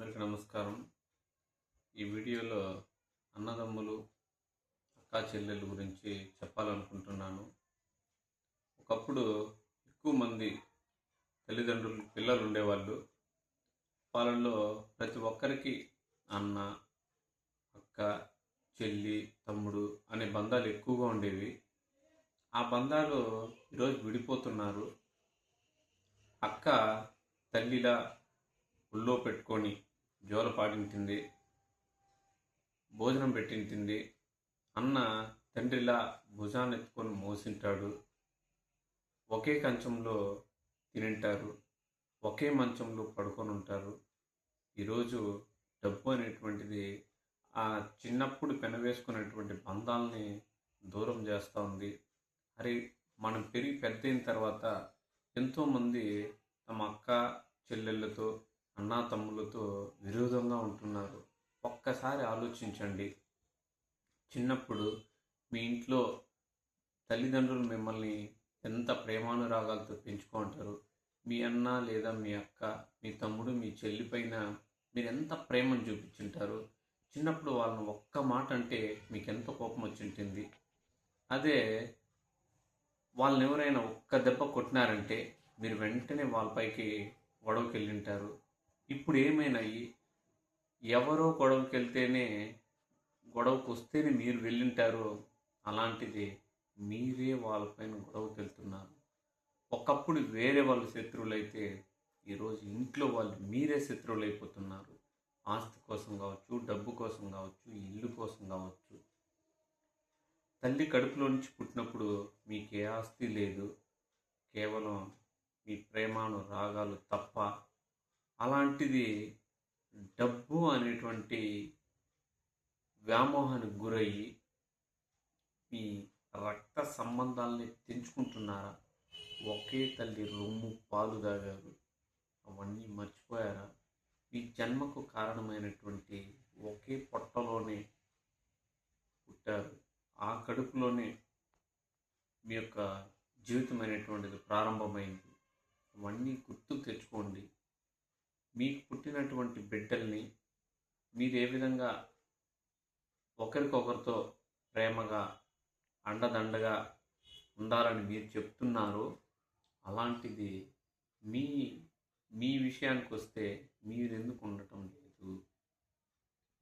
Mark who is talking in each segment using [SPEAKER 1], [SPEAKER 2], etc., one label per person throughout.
[SPEAKER 1] అందరికీ నమస్కారం. ఈ వీడియోలో అన్నదమ్ములు అక్కా చెల్లెళ్ళ గురించి చెప్పాలనుకుంటున్నాను. ఒకప్పుడు ఎక్కువ మంది తల్లిదండ్రులు పిల్లలు ఉండేవాళ్ళు. వాళ్ళల్లో ప్రతి ఒక్కరికి అన్న అక్క చెల్లి తమ్ముడు అనే బంధాలు ఎక్కువగా ఉండేవి. ఆ బంధాలు ఈరోజు విడిపోతున్నారు. అక్క తల్లిలా ఒళ్ళో పెట్టుకొని జోల పాడింటింది భోజనం పెట్టింటింది అన్న తండ్రిలా భుజాన్ని ఎత్తుకొని మోసింటాడు. ఒకే కంచంలో తినింటారు ఒకే మంచంలో పడుకొని ఉంటారు ఈరోజు డబ్బు అనేటువంటిది ఆ చిన్నప్పుడు పెనవేసుకునేటువంటి బంధాలని దూరం చేస్తూ ఉంది. అరే మనం పెరిగి పెద్ద అయిన తర్వాత ఎంతోమంది తమ అక్క చెల్లెళ్ళతో అన్నా తమ్ములతో విరోధంగా ఉంటున్నారు. ఒక్కసారి ఆలోచించండి. చిన్నప్పుడు మీ ఇంట్లో తల్లిదండ్రులు మిమ్మల్ని ఎంత ప్రేమానురాగాలతో పెంచుకుంటారు మీ అన్న లేదా మీ అక్క మీ తమ్ముడు మీ చెల్లి పైన మీరు ఎంత ప్రేమను చూపించుంటారు? చిన్నప్పుడు వాళ్ళని ఒక్క మాట అంటే మీకు ఎంత కోపం వచ్చింటుంది? అదే వాళ్ళని ఎవరైనా ఒక్క దెబ్బ కొట్టినారంటే మీరు వెంటనే వాళ్ళపైకి గొడవకి వెళ్ళింటారు ఇప్పుడు ఏమైనాయి ఎవరో గొడవకి వెళ్తేనే గొడవకు వస్తేనే మీరు వెళ్ళింటారు అలాంటిది మీరే వాళ్ళపైన గొడవకి వెళ్తున్నారు ఒకప్పుడు వేరే వాళ్ళు శత్రువులు అయితే ఈరోజు ఇంట్లో వాళ్ళు మీరే శత్రువులు అయిపోతున్నారు ఆస్తి కోసం కావచ్చు డబ్బు కోసం కావచ్చు ఇల్లు కోసం కావచ్చు. తల్లి కడుపులో నుంచి పుట్టినప్పుడు మీకు ఏ ఆస్తి లేదు. కేవలం మీ ప్రేమాను రాగాలు తప్ప అలాంటిది డబ్బు అనేటువంటి వ్యామోహానికి గురయ్యి మీ రక్త సంబంధాలని తెంచుకుంటున్నారా? ఒకే తల్లి రొమ్ము పాలు తాగారు. అవన్నీ మర్చిపోయారా? మీ జన్మకు కారణమైనటువంటి ఒకే పొట్టలోనే పుట్టారు. ఆ కడుపులోనే మీ యొక్క జీవితం అనేటువంటిది ప్రారంభమైంది. అవన్నీ గుర్తుకు తెచ్చుకోండి. మీకు పుట్టినటువంటి బిడ్డల్ని మీరు ఏ విధంగా ఒకరికొకరితో ప్రేమగా అండదండగా ఉండాలని మీరు చెప్తున్నారో అలాంటిది మీ మీ విషయానికి వస్తే మీరు ఎందుకు ఉండటం లేదు?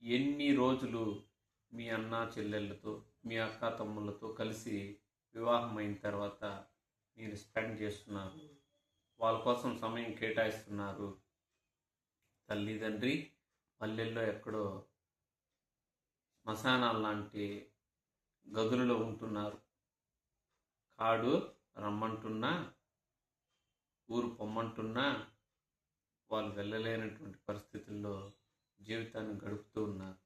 [SPEAKER 1] ఎన్ని రోజులు మీ అన్న చెల్లెళ్ళతో మీ అక్క తమ్ముళ్ళతో కలిసి వివాహం అయిన తర్వాత మీరు స్పెండ్ చేస్తున్నారు? వాళ్ళ కోసం సమయం కేటాయిస్తున్నారు? తల్లిదండ్రి పల్లెల్లో ఎక్కడో శ్మశానాలు లాంటి గదులలో ఉంటున్నారు. కాడు రమ్మంటున్నా ఊరు పొమ్మంటున్నా వాళ్ళు వెళ్ళలేనటువంటి పరిస్థితుల్లో జీవితాన్ని గడుపుతూ ఉన్నారు.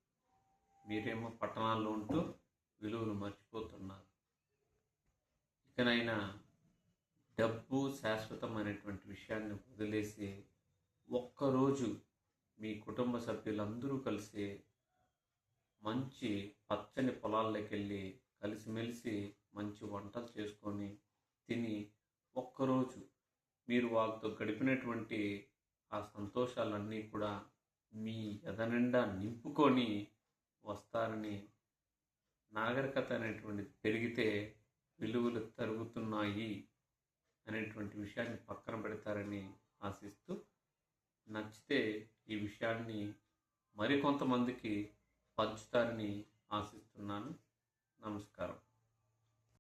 [SPEAKER 1] మీరేమో పట్టణాల్లో ఉంటూ విలువలు మర్చిపోతున్నారు. ఇకనైనా డబ్బు శాశ్వతం అనేటువంటి విషయాన్ని వదిలేసి ఒక్కరోజు మీ కుటుంబ సభ్యులందరూ కలిసి మంచి పచ్చని పొలాల్లోకి వెళ్ళి కలిసిమెలిసి మంచి వంటలు చేసుకొని తిని ఒక్కరోజు మీరు వాళ్ళతో గడిపినటువంటి ఆ సంతోషాలన్నీ కూడా మీ ఎదనిండా నింపుకొని వస్తారని నాగరికత అనేటువంటిది పెరిగితే విలువలు తరుగుతున్నాయి అనేటువంటి విషయాన్ని పక్కన పెడతారని ఆశిస్తూ నచ్చితే ఈ విషయాన్ని మరికొంతమందికి పంచుతారని ఆశిస్తున్నాను. నమస్కారం.